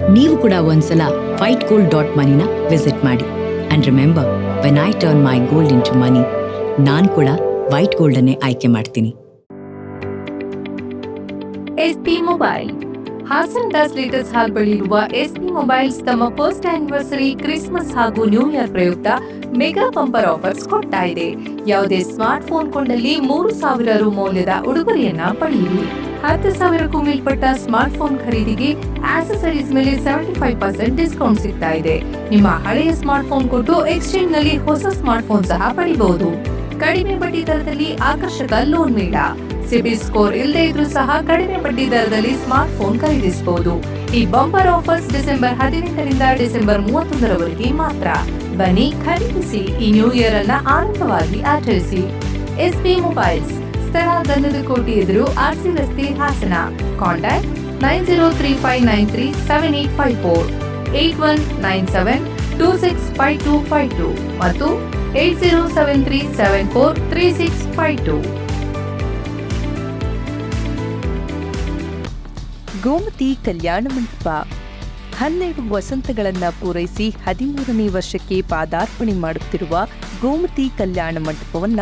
ನೀವು ಕೂಡ ಒಂದ್ಸಲ ವೈಟ್ ಗೋಲ್ಡ್ ಡಾಟ್ ಮನಿನ ವಿಸಿಟ್ ಮಾಡಿ. And remember when I turn my gold into money ನಾನು ಕೂಡ ವೈಟ್ ಗೋಲ್ಡ್ ಅನ್ನೇ ಆಯ್ಕೆ ಮಾಡ್ತೀನಿ. ಎಸ್ ಪಿ ಮೊಬೈಲ್ ದಾಸ್ ಸ್ಟೇಟಸ್ ಹಾಲ್ ಇರುವ ಎಸ್ಪಿ ಮೊಬೈಲ್ಸ್ ತಮ್ಮ ಫಸ್ಟ್ ಆನಿವರ್ಸರಿ ಕ್ರಿಸ್ಮಸ್ ಹಾಗೂ ನ್ಯೂ ಇಯರ್ ಪ್ರಯುಕ್ತ ಮೆಗಾ ಪಂಪರ್ ಆಫರ್ಸ್ ಕೊಡ್ತಾ ಇದೆ. ಯಾವುದೇ ಸ್ಮಾರ್ಟ್ ಫೋನ್ ಕೊಂಡಲ್ಲಿ ಮೂರು ಸಾವಿರ ರು ಮೌಲ್ಯದ ಉಡುಗೊರೆಯನ್ನ ಪಡೆಯಿರಿ. ಹತ್ತು ಸಾವಿರಕ್ಕೂ ಮೇಲ್ಪಟ್ಟ ಸ್ಮಾರ್ಟ್ ಫೋನ್ ಖರೀದಿಗೆ ಆಕ್ಸೆಸರೀಸ್ ಮೇಲೆ ಸೆವೆಂಟಿ ಫೈವ್ ಪರ್ಸೆಂಟ್ ಡಿಸ್ಕೌಂಟ್ ಸಿಗ್ತಾ ಇದೆ. ನಿಮ್ಮ ಹಳೆಯ ಸ್ಮಾರ್ಟ್ ಫೋನ್ ಕೊಟ್ಟು ಎಕ್ಸ್ಚೇಂಜ್ನಲ್ಲಿ ಹೊಸ ಸ್ಮಾರ್ಟ್ ಫೋನ್ ಸಹ ಪಡಿಬಹುದು. ಕಡಿಮೆ ಬಡ್ಡಿ ದರದಲ್ಲಿ ಆಕರ್ಷಕ ಲೋನ್ ಮೇಳ. ಸಿಬಿಲ್ ಸ್ಕೋರ್ ಇಲ್ಲದೆ ಇದ್ರೂ ಸಹ ಕಡಿಮೆ ಬಡ್ಡಿ ದರದಲ್ಲಿ ಸ್ಮಾರ್ಟ್ ಫೋನ್ ಖರೀದಿಸಬಹುದು. ಈ ಬಂಪರ್ ಆಫರ್ಸ್ ಡಿಸೆಂಬರ್ ಹದಿನೆಂಟರಿಂದ ಡಿಸೆಂಬರ್ ಮೂವತ್ತೊಂದರವರೆಗೆ ಮಾತ್ರ. ಬನ್ನಿ ಖರೀದಿಸಿ, ಈ ನ್ಯೂ ಇಯರ್ ಅನ್ನ ಆನಂದವಾಗಿ ಆಚರಿಸಿ. SP mobiles. ಸ್ಥಳ ಗಂಧದ ಕೋಟಿ ಎದುರು ಆರ್ಸಿ ರಸ್ತೆ Hassan. Contact nine zero three five nine three seven eight five four, eight one nine seven two six five two five two ಮತ್ತು eight zero seven three seven four three six five two. Gomathi Kalyana Mantapa. ಹನ್ನೆರಡು ವಸಂತಗಳನ್ನು ಪೂರೈಸಿ ಹದಿಮೂರನೇ ವರ್ಷಕ್ಕೆ ಪಾದಾರ್ಪಣೆ ಮಾಡುತ್ತಿರುವ ಗೋಮತಿ ಕಲ್ಯಾಣ ಮಂಟಪವನ್ನ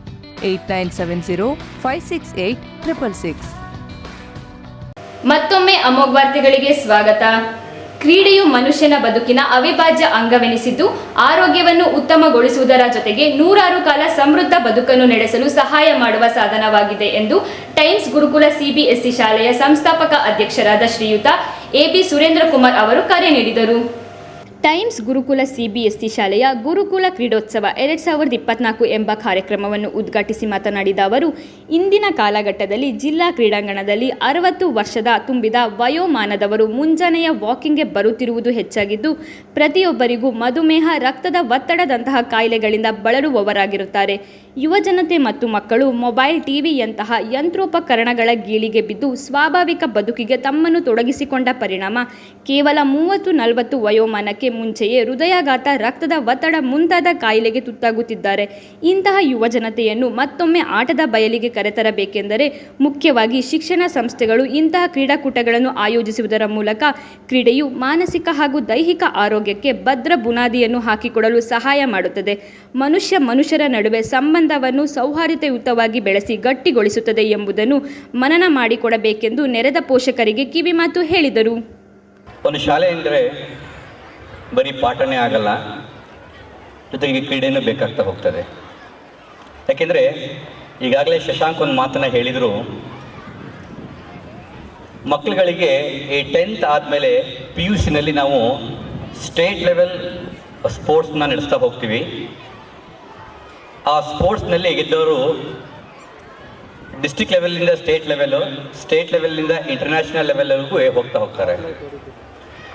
Eight nine seven zero five six eight triple six. ಮತ್ತೊಮ್ಮೆ ಅಮೋಘ್ ವಾರ್ತೆಗಳಿಗೆ ಸ್ವಾಗತ. ಕ್ರೀಡೆಯು ಮನುಷ್ಯನ ಬದುಕಿನ ಅವಿಭಾಜ್ಯ ಅಂಗವೆನಿಸಿದ್ದು, ಆರೋಗ್ಯವನ್ನು ಉತ್ತಮಗೊಳಿಸುವುದರ ಜೊತೆಗೆ ನೂರಾರು ಕಾಲ ಸಮೃದ್ಧ ಬದುಕನ್ನು ನಡೆಸಲು ಸಹಾಯ ಮಾಡುವ ಸಾಧನವಾಗಿದೆ ಎಂದು ಟೈಮ್ಸ್ ಗುರುಕುಲ ಸಿಬಿಎಸ್ಇ ಶಾಲೆಯ ಸಂಸ್ಥಾಪಕ ಅಧ್ಯಕ್ಷರಾದ ಶ್ರೀಯುತ ಎಬಿ ಸುರೇಂದ್ರ ಕುಮಾರ್ ಅವರು ಕರೆ ನೀಡಿದರು. ಟೈಮ್ಸ್ ಗುರುಕುಲ ಸಿಬಿಎಸ್ಇ ಶಾಲೆಯ ಗುರುಕುಲ ಕ್ರೀಡೋತ್ಸವ ಎರಡ್ ಸಾವಿರದ ಇಪ್ಪತ್ನಾಲ್ಕು ಎಂಬ ಕಾರ್ಯಕ್ರಮವನ್ನು ಉದ್ಘಾಟಿಸಿ ಮಾತನಾಡಿದ ಅವರು, ಇಂದಿನ ಕಾಲಘಟ್ಟದಲ್ಲಿ ಜಿಲ್ಲಾ ಕ್ರೀಡಾಂಗಣದಲ್ಲಿ ಅರವತ್ತು ವರ್ಷದ ತುಂಬಿದ ವಯೋಮಾನದವರು ಮುಂಜಾನೆಯ ವಾಕಿಂಗ್ಗೆ ಬರುತ್ತಿರುವುದು ಹೆಚ್ಚಾಗಿದ್ದು, ಪ್ರತಿಯೊಬ್ಬರಿಗೂ ಮಧುಮೇಹ, ರಕ್ತದ ಒತ್ತಡದಂತಹ ಕಾಯಿಲೆಗಳಿಂದ ಬಳಲುವವರಾಗಿರುತ್ತಾರೆ. ಯುವಜನತೆ ಮತ್ತು ಮಕ್ಕಳು ಮೊಬೈಲ್ ಟಿವಿಯಂತಹ ಯಂತ್ರೋಪಕರಣಗಳ ಗೀಳಿಗೆ ಬಿದ್ದು ಸ್ವಾಭಾವಿಕ ಬದುಕಿಗೆ ತಮ್ಮನ್ನು ತೊಡಗಿಸಿಕೊಂಡ ಪರಿಣಾಮ ಕೇವಲ ಮೂವತ್ತು ನಲವತ್ತು ವಯೋಮಾನಕ್ಕೆ ಮುಂಚೆಯೇ ಹೃದಯಾಘಾತ, ರಕ್ತದ ಒತ್ತಡ ಮುಂತಾದ ಕಾಯಿಲೆಗೆ ತುತ್ತಾಗುತ್ತಿದ್ದಾರೆ. ಇಂತಹ ಯುವ ಜನತೆಯನ್ನು ಮತ್ತೊಮ್ಮೆ ಆಟದ ಬಯಲಿಗೆ ಕರೆತರಬೇಕೆಂದರೆ ಮುಖ್ಯವಾಗಿ ಶಿಕ್ಷಣ ಸಂಸ್ಥೆಗಳು ಇಂತಹ ಕ್ರೀಡಾಕೂಟಗಳನ್ನು ಆಯೋಜಿಸುವುದರ ಮೂಲಕ ಕ್ರೀಡೆಯು ಮಾನಸಿಕ ಹಾಗೂ ದೈಹಿಕ ಆರೋಗ್ಯಕ್ಕೆ ಭದ್ರ ಬುನಾದಿಯನ್ನು ಹಾಕಿಕೊಡಲು ಸಹಾಯ ಮಾಡುತ್ತದೆ. ಮನುಷ್ಯ ಮನುಷ್ಯರ ನಡುವೆ ಸಂಬಂಧವನ್ನು ಸೌಹಾರ್ದಯುತವಾಗಿ ಬೆಳೆಸಿ ಗಟ್ಟಿಗೊಳಿಸುತ್ತದೆ ಎಂಬುದನ್ನು ಮನನ ಮಾಡಿಕೊಡಬೇಕೆಂದು ನೆರೆದ ಪೋಷಕರಿಗೆ ಕಿವಿಮಾತು ಹೇಳಿದರು. ಒಂದು ಶಾಲೆ ಅಂದರೆ ಬರೀ ಪಾಠನೇ ಆಗಲ್ಲ, ಜೊತೆಗೆ ಕ್ರೀಡೆನೂ ಬೇಕಾಗ್ತಾ ಹೋಗ್ತದೆ. ಯಾಕೆಂದರೆ, ಈಗಾಗಲೇ ಶಶಾಂಕ್ ಒಂದು ಮಾತನ್ನು ಹೇಳಿದರು ಮಕ್ಕಳುಗಳಿಗೆ ಈ ಟೆಂತ್ ಆದಮೇಲೆ ಪಿ ಯು ಸಿನಲ್ಲಿ ನಾವು ಸ್ಟೇಟ್ ಲೆವೆಲ್ ಸ್ಪೋರ್ಟ್ಸ್ನ ನಡೆಸ್ತಾ ಹೋಗ್ತೀವಿ. ಆ ಸ್ಪೋರ್ಟ್ಸ್ನಲ್ಲಿ ಗೆದ್ದವರು ಡಿಸ್ಟಿಕ್ ಲೆವೆಲಿಂದ ಸ್ಟೇಟ್ ಲೆವೆಲು ಸ್ಟೇಟ್ ಲೆವೆಲಿಂದ ಇಂಟರ್ನ್ಯಾಷನಲ್ ಲೆವೆಲ್ವರೆಗೂ ಹೋಗ್ತಾ ಹೋಗ್ತಾರೆ.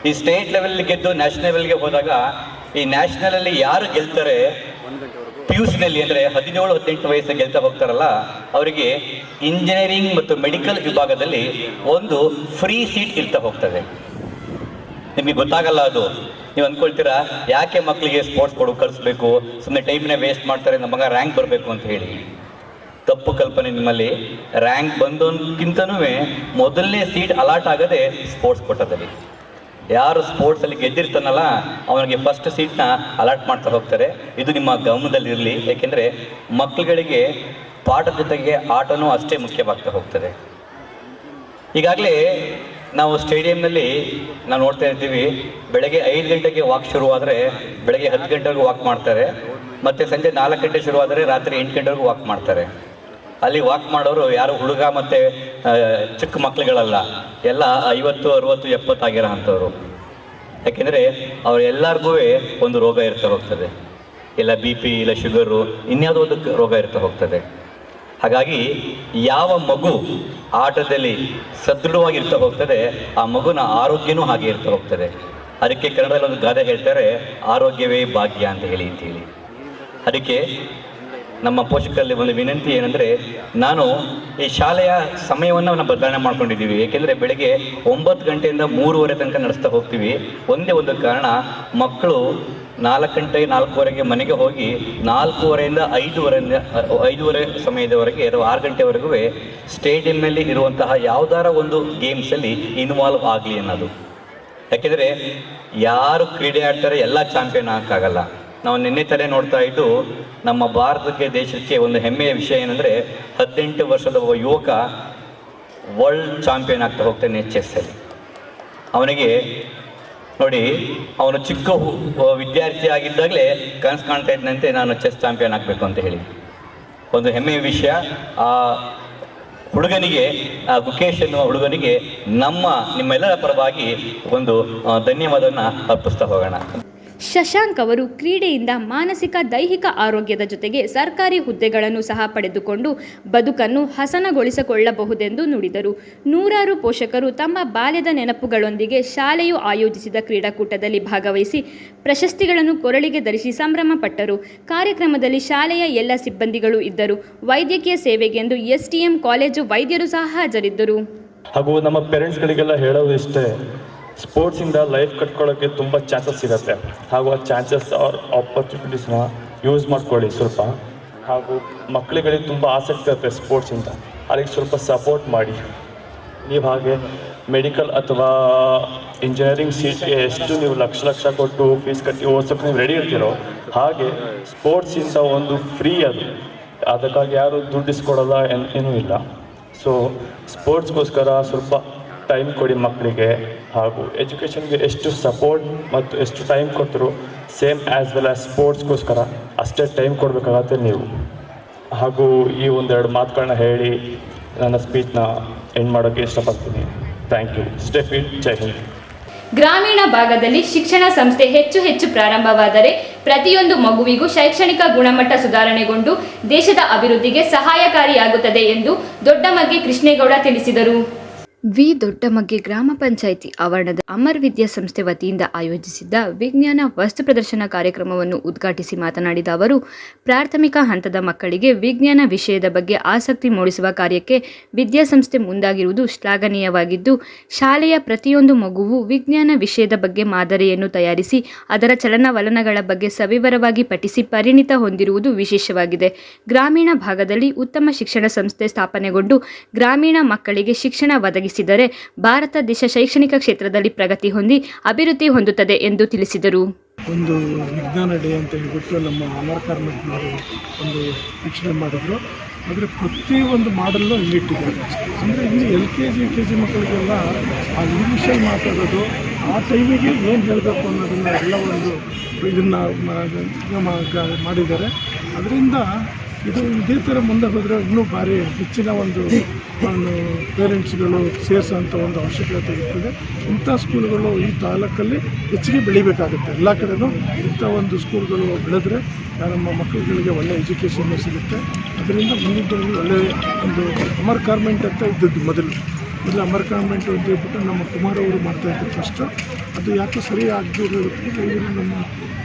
ಈ ಸ್ಟೇಟ್ ಲೆವೆಲ್ ಗೆದ್ದು ನ್ಯಾಷನಲ್ ಲೆವೆಲ್ಗೆ ಹೋದಾಗ ಈ ನ್ಯಾಷನಲ್ ಅಲ್ಲಿ ಯಾರು ಗೆಲ್ತಾರೆ? ಪಿ ಯು ಸಿನಲ್ಲಿ ಅಂದರೆ ಹದಿನೇಳು, ಹದಿನೆಂಟು ವಯಸ್ಸು ಗೆಲ್ತಾ ಹೋಗ್ತಾರಲ್ಲ, ಅವರಿಗೆ ಇಂಜಿನಿಯರಿಂಗ್ ಮತ್ತು ಮೆಡಿಕಲ್ ವಿಭಾಗದಲ್ಲಿ ಒಂದು ಫ್ರೀ ಸೀಟ್ ಇರ್ತಾ ಹೋಗ್ತದೆ. ನಿಮಗೆ ಗೊತ್ತಾಗಲ್ಲ ಅದು. ನೀವು ಅಂದ್ಕೊಳ್ತೀರಾ ಯಾಕೆ ಮಕ್ಕಳಿಗೆ ಸ್ಪೋರ್ಟ್ಸ್ ಕೊಡು, ಕಳಿಸ್ಬೇಕು ಸುಮ್ಮನೆ ಟೈಮ್ನ ವೇಸ್ಟ್ ಮಾಡ್ತಾರೆ, ನಮ್ಮ ಮಗ ರ್ಯಾಂಕ್ ಬರಬೇಕು ಅಂತ ಹೇಳಿ. ತಪ್ಪು ಕಲ್ಪನೆ ನಿಮ್ಮಲ್ಲಿ. ರ್ಯಾಂಕ್ ಬಂದೋನ್ಕಿಂತನೂ ಮೊದಲನೇ ಸೀಟ್ ಅಲಾಟ್ ಆಗದೆ ಸ್ಪೋರ್ಟ್ಸ್ ಕೊಟ್ಟದಲ್ಲಿ ಯಾರು ಸ್ಪೋರ್ಟ್ಸಲ್ಲಿ ಗೆದ್ದಿರ್ತಾನಲ್ಲ, ಅವನಿಗೆ ಫಸ್ಟ್ ಸೀಟ್ನ ಅಲಾಟ್ ಮಾಡ್ತಾ ಹೋಗ್ತಾರೆ. ಇದು ನಿಮ್ಮ ಗಮನದಲ್ಲಿರಲಿ, ಏಕೆಂದರೆ ಮಕ್ಕಳುಗಳಿಗೆ ಪಾಠದ ಜೊತೆಗೆ ಆಟನೂ ಅಷ್ಟೇ ಮುಖ್ಯವಾಗ್ತಾ ಹೋಗ್ತದೆ. ಈಗಾಗಲೇ ನಾವು ಸ್ಟೇಡಿಯಂನಲ್ಲಿ ನಾವು ನೋಡ್ತಾ ಇರ್ತೀವಿ ಬೆಳಗ್ಗೆ ಐದು ಗಂಟೆಗೆ ವಾಕ್ ಶುರುವಾದರೆ ಬೆಳಗ್ಗೆ ಹತ್ತು ಗಂಟೆವರೆಗೂ ವಾಕ್ ಮಾಡ್ತಾರೆ, ಮತ್ತು ಸಂಜೆ ನಾಲ್ಕು ಗಂಟೆ ಶುರುವಾದರೆ ರಾತ್ರಿ ಎಂಟು ಗಂಟೆವರೆಗೂ ವಾಕ್ ಮಾಡ್ತಾರೆ. ಅಲ್ಲಿ ವಾಕ್ ಮಾಡೋರು ಯಾರು ಹುಡುಗ ಮತ್ತು ಚಿಕ್ಕ ಮಕ್ಕಳುಗಳಲ್ಲ ಎಲ್ಲ ಐವತ್ತು, ಅರುವತ್ತು ಎಪ್ಪತ್ತಾಗಿರೋ ಅಂಥವ್ರು. ಯಾಕೆಂದರೆ ಅವರೆಲ್ಲರಿಗೂ ಒಂದು ರೋಗ ಇರ್ತಾ ಹೋಗ್ತದೆ. ಇಲ್ಲ ಬಿ ಪಿ ಇಲ್ಲ ಶುಗರು ಇನ್ಯಾವುದೋ ಒಂದು ರೋಗ ಇರ್ತಾ ಹೋಗ್ತದೆ. ಹಾಗಾಗಿ ಯಾವ ಮಗು ಆಟದಲ್ಲಿ ಸದೃಢವಾಗಿರ್ತಾ ಹೋಗ್ತದೆ, ಆ ಮಗುನ ಆರೋಗ್ಯನೂ ಹಾಗೆ ಇರ್ತಾ ಹೋಗ್ತದೆ. ಅದಕ್ಕೆ ಕನ್ನಡದಲ್ಲಿ ಒಂದು ಗಾದೆ ಹೇಳ್ತಾರೆ, ಆರೋಗ್ಯವೇ ಭಾಗ್ಯ ಅಂತ ಹೇಳಿ ಅಂತೇಳಿ ಅದಕ್ಕೆ ನಮ್ಮ ಪೋಷಕರಲ್ಲಿ ಒಂದು ವಿನಂತಿ ಏನಂದರೆ, ನಾನು ಈ ಶಾಲೆಯ ಸಮಯವನ್ನು ಬದಲಾವಣೆ ಮಾಡ್ಕೊಂಡಿದ್ದೀವಿ. ಏಕೆಂದರೆ ಬೆಳಗ್ಗೆ ಒಂಬತ್ತು ಗಂಟೆಯಿಂದ ಮೂರುವರೆ ತನಕ ನಡೆಸ್ತಾ ಹೋಗ್ತೀವಿ. ಒಂದೇ ಒಂದು ಕಾರಣ, ಮಕ್ಕಳು ನಾಲ್ಕು ಗಂಟೆ, ನಾಲ್ಕೂವರೆಗೆ ಮನೆಗೆ ಹೋಗಿ ನಾಲ್ಕೂವರೆಯಿಂದ ಐದೂವರೆಯಿಂದ, ಐದೂವರೆ ಸಮಯದವರೆಗೆ ಅಥವಾ ಆರು ಗಂಟೆವರೆಗೂ ಸ್ಟೇಡಿಯಂನಲ್ಲಿ ಇರುವಂತಹ ಯಾವುದಾರ ಒಂದು ಗೇಮ್ಸಲ್ಲಿ ಇನ್ವಾಲ್ವ್ ಆಗಲಿ ಅನ್ನೋದು. ಯಾಕೆಂದರೆ, ಯಾರು ಕ್ರೀಡೆ ಆಡ್ತಾರೆ ಎಲ್ಲ ಚಾಂಪಿಯನ್ ಆಗಕ್ಕಾಗಲ್ಲ. ನಾವು ನಿನ್ನೆ ತಲೆ ನೋಡ್ತಾ ಇದ್ದು ನಮ್ಮ ಭಾರತಕ್ಕೆ, ದೇಶಕ್ಕೆ ಒಂದು ಹೆಮ್ಮೆಯ ವಿಷಯ ಏನಂದರೆ ಹದಿನೆಂಟು ವರ್ಷದ ಒಬ್ಬ ಯುವಕ ವರ್ಲ್ಡ್ ಚಾಂಪಿಯನ್ ಆಗ್ತಾ ಹೋಗ್ತಾನೆ ಚೆಸ್ ಅಲ್ಲಿ. ಅವನಿಗೆ ನೋಡಿ, ಅವನು ಚಿಕ್ಕ ವಿದ್ಯಾರ್ಥಿ ಆಗಿದ್ದಾಗಲೇ ಕನಸು ಕಾಣ್ತಾ ನಾನು ಚೆಸ್ ಚಾಂಪಿಯನ್ ಆಗಬೇಕು ಅಂತ ಹೇಳಿ. ಒಂದು ಹೆಮ್ಮೆಯ ವಿಷಯ, ಆ ಹುಡುಗನಿಗೆ, ಆ ಗುಕೇಶ್ ಎನ್ನುವ ಹುಡುಗನಿಗೆ ನಮ್ಮ ನಿಮ್ಮೆಲ್ಲರ ಪರವಾಗಿ ಒಂದು ಧನ್ಯವಾದವನ್ನು ಅರ್ಪಿಸ್ತಾ ಹೋಗೋಣ. ಶಶಾಂಕ್ ಅವರು ಕ್ರೀಡೆಯಿಂದ ಮಾನಸಿಕ, ದೈಹಿಕ ಆರೋಗ್ಯದ ಜೊತೆಗೆ ಸರ್ಕಾರಿ ಹುದ್ದೆಗಳನ್ನು ಸಹ ಪಡೆದುಕೊಂಡು ಬದುಕನ್ನು ಹಸನಗೊಳಿಸಿಕೊಳ್ಳಬಹುದೆಂದು ನುಡಿದರು. ನೂರಾರು ಪೋಷಕರು ತಮ್ಮ ಬಾಲ್ಯದ ನೆನಪುಗಳೊಂದಿಗೆ ಶಾಲೆಯು ಆಯೋಜಿಸಿದ ಕ್ರೀಡಾಕೂಟದಲ್ಲಿ ಭಾಗವಹಿಸಿ ಪ್ರಶಸ್ತಿಗಳನ್ನು ಕೊರಳಿಗೆ ಧರಿಸಿ ಸಂಭ್ರಮ ಪಟ್ಟರು ಕಾರ್ಯಕ್ರಮದಲ್ಲಿ ಶಾಲೆಯ ಎಲ್ಲ ಸಿಬ್ಬಂದಿಗಳು ಇದ್ದರು. ವೈದ್ಯಕೀಯ ಸೇವೆಗೆಂದು ಎಸ್ಟಿಎಂ ಕಾಲೇಜು ವೈದ್ಯರು ಸಹ ಹಾಜರಿದ್ದರು. ಹಾಗೂ ನಮ್ಮ ಪೇರೆಂಟ್ಸ್ಗಳಿಗೆಲ್ಲ ಹೇಳೋದು ಇಷ್ಟೇ. ಸ್ಪೋರ್ಟ್ಸಿಂದ ಲೈಫ್ ಕಟ್ಕೊಳ್ಳೋಕ್ಕೆ ತುಂಬ ಚಾನ್ಸಸ್ ಇರುತ್ತೆ. ಹಾಗೂ ಆ ಚಾನ್ಸಸ್ ಆರ್ ಆಪರ್ಚುನಿಟೀಸ್ನ ಯೂಸ್ ಮಾಡ್ಕೊಳ್ಳಿ ಸ್ವಲ್ಪ. ಹಾಗೂ ಮಕ್ಕಳಿಗೆ ತುಂಬ ಆಸಕ್ತಿ ಇರುತ್ತೆ ಸ್ಪೋರ್ಟ್ಸಿಂದ ಅದಕ್ಕೆ ಸ್ವಲ್ಪ ಸಪೋರ್ಟ್ ಮಾಡಿ. ನೀವು ಹಾಗೆ ಮೆಡಿಕಲ್ ಅಥವಾ ಇಂಜಿನಿಯರಿಂಗ್ ಸೀಟ್ಗೆ ಎಷ್ಟು ನೀವು ಲಕ್ಷ ಲಕ್ಷ ಕೊಟ್ಟು ಫೀಸ್ ಕಟ್ಟಿ ಓದ್ಸೋಕೆ ನೀವು ರೆಡಿ ಇರ್ತೀರೋ ಹಾಗೆ ಸ್ಪೋರ್ಟ್ಸಿಂದ ಒಂದು ಫ್ರೀ ಅದು. ಅದಕ್ಕಾಗಿ ಯಾರು ದುಡ್ಡು ಇಸ್ಕೊಡೋಲ್ಲ ಏನೂ ಇಲ್ಲ. ಸೊ ಸ್ಪೋರ್ಟ್ಸ್ಗೋಸ್ಕರ ಸ್ವಲ್ಪ ಟೈಮ್ ಕೊಡಿ ಮಕ್ಕಳಿಗೆ ಹಾಗೂ ಎಜುಕೇಷನ್ಗೆ ಎಷ್ಟು ಸಪೋರ್ಟ್ ಮತ್ತು ಎಷ್ಟು ಟೈಮ್ ಕೊಟ್ಟರು ಸೇಮ್ ಆ್ಯಸ್ ವೆಲ್ ಆ್ಯಸ್ ಸ್ಪೋರ್ಟ್ಸ್ಗೋಸ್ಕರ ಅಷ್ಟೇ ಟೈಮ್ ಕೊಡಬೇಕಾಗತ್ತೆ ನೀವು. ಹಾಗೂ ಈ ಒಂದೆರಡು ಮಾತುಗಳನ್ನ ಹೇಳಿ ನನ್ನ ಸ್ಪೀಚ್ನ ಎಂಡ್ ಮಾಡೋಕ್ಕೆ ಇಷ್ಟಪಡ್ತೀನಿ. Thank you stay fit Jai Hind ಗ್ರಾಮೀಣ ಭಾಗದಲ್ಲಿ ಶಿಕ್ಷಣ ಸಂಸ್ಥೆ ಹೆಚ್ಚು ಹೆಚ್ಚು ಪ್ರಾರಂಭವಾದರೆ ಪ್ರತಿಯೊಂದು ಮಗುವಿಗೂ ಶೈಕ್ಷಣಿಕ ಗುಣಮಟ್ಟ ಸುಧಾರಣೆಗೊಂಡು ದೇಶದ ಅಭಿವೃದ್ಧಿಗೆ ಸಹಾಯಕಾರಿಯಾಗುತ್ತದೆ ಎಂದು ದೊಡ್ಡಮಗ್ಗೆ ಕೃಷ್ಣೇಗೌಡ ತಿಳಿಸಿದರು. ವಿ. ದೊಡ್ಡಮಗ್ಗೆ ಗ್ರಾಮ ಪಂಚಾಯಿತಿ ಆವರಣದ ಅಮರ್ ವಿದ್ಯಾಸಂಸ್ಥೆ ವತಿಯಿಂದ ಆಯೋಜಿಸಿದ್ದ ವಿಜ್ಞಾನ ವಸ್ತು ಪ್ರದರ್ಶನ ಕಾರ್ಯಕ್ರಮವನ್ನು ಉದ್ಘಾಟಿಸಿ ಮಾತನಾಡಿದ ಅವರು, ಪ್ರಾಥಮಿಕ ಹಂತದ ಮಕ್ಕಳಿಗೆ ವಿಜ್ಞಾನ ವಿಷಯದ ಬಗ್ಗೆ ಆಸಕ್ತಿ ಮೂಡಿಸುವ ಕಾರ್ಯಕ್ಕೆ ವಿದ್ಯಾಸಂಸ್ಥೆ ಮುಂದಾಗಿರುವುದು ಶ್ಲಾಘನೀಯವಾಗಿದ್ದು, ಶಾಲೆಯ ಪ್ರತಿಯೊಂದು ಮಗುವು ವಿಜ್ಞಾನ ವಿಷಯದ ಬಗ್ಗೆ ಮಾದರಿಯನ್ನು ತಯಾರಿಸಿ, ಅದರ ಚಲನವಲನಗಳ ಬಗ್ಗೆ ಸವಿವರವಾಗಿ ಪಠಿಸಿ ಪರಿಣಿತ ಹೊಂದಿರುವುದು ವಿಶೇಷವಾಗಿದೆ. ಗ್ರಾಮೀಣ ಭಾಗದಲ್ಲಿ ಉತ್ತಮ ಶಿಕ್ಷಣ ಸಂಸ್ಥೆ ಸ್ಥಾಪನೆಗೊಂಡು, ಗ್ರಾಮೀಣ ಮಕ್ಕಳಿಗೆ ಶಿಕ್ಷಣ ಒದಗಿಸಿದರೆ ಭಾರತ ದೇಶ ಶೈಕ್ಷಣಿಕ ಕ್ಷೇತ್ರದಲ್ಲಿ ಪ್ರಗತಿ ಹೊಂದಿ ಅಭಿವೃದ್ಧಿ ಹೊಂದುತ್ತದೆ ಎಂದು ತಿಳಿಸಿದರು. ಒಂದು ವಿಜ್ಞಾನ ಡೇ ಅಂತ ಹೇಳ್ಬಿಟ್ಟು ನಮ್ಮ ಅಮರ್ ಒಂದು ವೀಕ್ಷಣೆ ಮಾಡಿದ್ರು. ಆದರೆ ಪ್ರತಿ ಒಂದು ಮಾಡಲ್ಲು ಇಲ್ಲಿಟ್ಟಿದ್ದಾರೆ ಅಂದರೆ ಇಲ್ಲಿ L K G U K G ಮಕ್ಕಳಿಗೆಲ್ಲ ಆ ಇಂಗ್ಲೀಷಲ್ಲಿ ಮಾತಾಡೋದು, ಆ ಟೈಮಿಗೆ ಏನು ಹೇಳಬೇಕು ಅನ್ನೋದನ್ನು ಎಲ್ಲ ಒಂದು ಇದನ್ನು ಮಾಡಿದ್ದಾರೆ. ಅದರಿಂದ ಇದು ಇದೇ ಥರ ಮುಂದೆ ಹೋದರೆ ಇನ್ನೂ ಭಾರಿ ಹೆಚ್ಚಿನ ಒಂದು ಪೇರೆಂಟ್ಸ್ಗಳು ಸೇರಿಸೋಂಥ ಒಂದು ಅವಶ್ಯಕತೆ ಇರ್ತದೆ. ಇಂಥ ಸ್ಕೂಲ್ಗಳು ಈ ತಾಲೂಕಲ್ಲಿ ಹೆಚ್ಚಿಗೆ ಬೆಳಿಬೇಕಾಗುತ್ತೆ. ಎಲ್ಲ ಕಡೆನೂ ಇಂಥ ಒಂದು ಸ್ಕೂಲ್ಗಳು ಬೆಳೆದ್ರೆ ನಮ್ಮ ಮಕ್ಕಳುಗಳಿಗೆ ಒಳ್ಳೆ ಎಜುಕೇಶನ್ ಸಿಗುತ್ತೆ. ಅದರಿಂದ ಮುಂದಿನ ಒಳ್ಳೆಯ ಒಂದು ಅಮರ್ ಕಾರ್ಮೆಂಟ್ ಅಂತ ಇದ್ದದ್ದು ಮೊದಲು. ಮೊದಲು ಅಮರ್ ಅಂತ ಹೇಳ್ಬಿಟ್ಟು ನಮ್ಮ ಕುಮಾರ್ ಅವರು ಮಾಡ್ತಾ ಇದ್ದರು ಫಸ್ಟು ಅದು ಯಾಕೆ ಸರಿ ಆಗದಿರೋದಕ್ಕೆ ಇವರು ನಮ್ಮ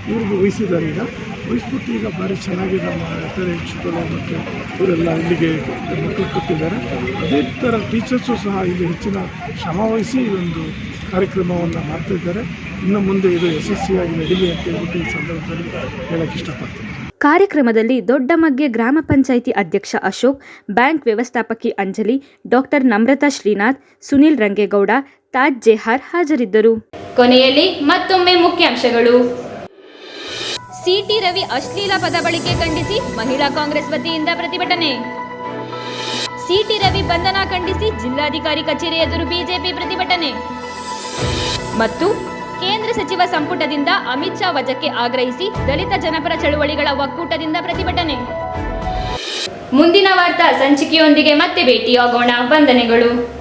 ಇವ್ರಿಗೆ ವಹಿಸಿದ್ದಾರೆ ಈಗ. ವಹಿಸ್ಬಿಟ್ಟು ಈಗ ಭಾರಿ ಚೆನ್ನಾಗಿ ನಮ್ಮ ಪೇರೆಂಟ್ಸ್ಗಳು ಮತ್ತು ಇವರೆಲ್ಲ ಇಲ್ಲಿಗೆ ಮಕ್ಕಳು ಕೊಟ್ಟಿದ್ದಾರೆ. ಅದೇ ಥರ ಟೀಚರ್ಸು ಸಹ ಇಲ್ಲಿ ಹೆಚ್ಚಿನ ಶ್ರಮ ವಹಿಸಿ ಈ ಒಂದು ಕಾರ್ಯಕ್ರಮವನ್ನು ಮಾಡ್ತಿದ್ದಾರೆ ಇನ್ನು ಮುಂದೆ ಇದು ಯಶಸ್ವಿಯಾಗಿ ನಡೀಲಿ ಅಂತ ಹೇಳ್ಬಿಟ್ಟು ಈ ಸಂದರ್ಭದಲ್ಲಿ ಹೇಳೋಕ್ಕೆ ಇಷ್ಟಪಡ್ತೀನಿ. ಕಾರ್ಯಕ್ರಮದಲ್ಲಿ ದೊಡ್ಡಮಗ್ಗೆ ಗ್ರಾಮ ಪಂಚಾಯಿತಿ ಅಧ್ಯಕ್ಷ ಅಶೋಕ್ ಬ್ಯಾಂಕ್ ವ್ಯವಸ್ಥಾಪಕಿ ಅಂಜಲಿ ಡಾಕ್ಟರ್ ನಮ್ರತಾ ಶ್ರೀನಾಥ್ ಸುನಿಲ್ ರಂಗೇಗೌಡ ತಾಜ್ ಜೆಹಾರ್ ಹಾಜರಿದ್ದರು. ಕೊನೆಯಲ್ಲಿ ಮತ್ತೊಮ್ಮೆ ಮುಖ್ಯಾಂಶಗಳು. ಸಿಟಿ ರವಿ ಅಶ್ಲೀಲ ಪದ ಬಳಕೆ ಖಂಡಿಸಿ ಮಹಿಳಾ ಕಾಂಗ್ರೆಸ್ ವತಿಯಿಂದ ಪ್ರತಿಭಟನೆ. ಸಿಟಿ ರವಿ ಬಂಧನ ಖಂಡಿಸಿ ಜಿಲ್ಲಾಧಿಕಾರಿ ಕಚೇರಿ ಎದುರು ಬಿಜೆಪಿ ಪ್ರತಿಭಟನೆ. ಮತ್ತು ಕೇಂದ್ರ ಸಚಿವ ಸಂಪುಟದಿಂದ ಅಮಿತ್ ಶಾ ವಜಕ್ಕೆ ಆಗ್ರಹಿಸಿ ದಲಿತ ಜನಪರ ಚಳುವಳಿಗಳ ಒಕ್ಕೂಟದಿಂದ ಪ್ರತಿಭಟನೆ. ಮುಂದಿನ ವಾರ್ತಾ ಸಂಚಿಕೆಯೊಂದಿಗೆ ಮತ್ತೆ ಭೇಟಿಯಾಗೋಣ. ವಂದನೆಗಳು.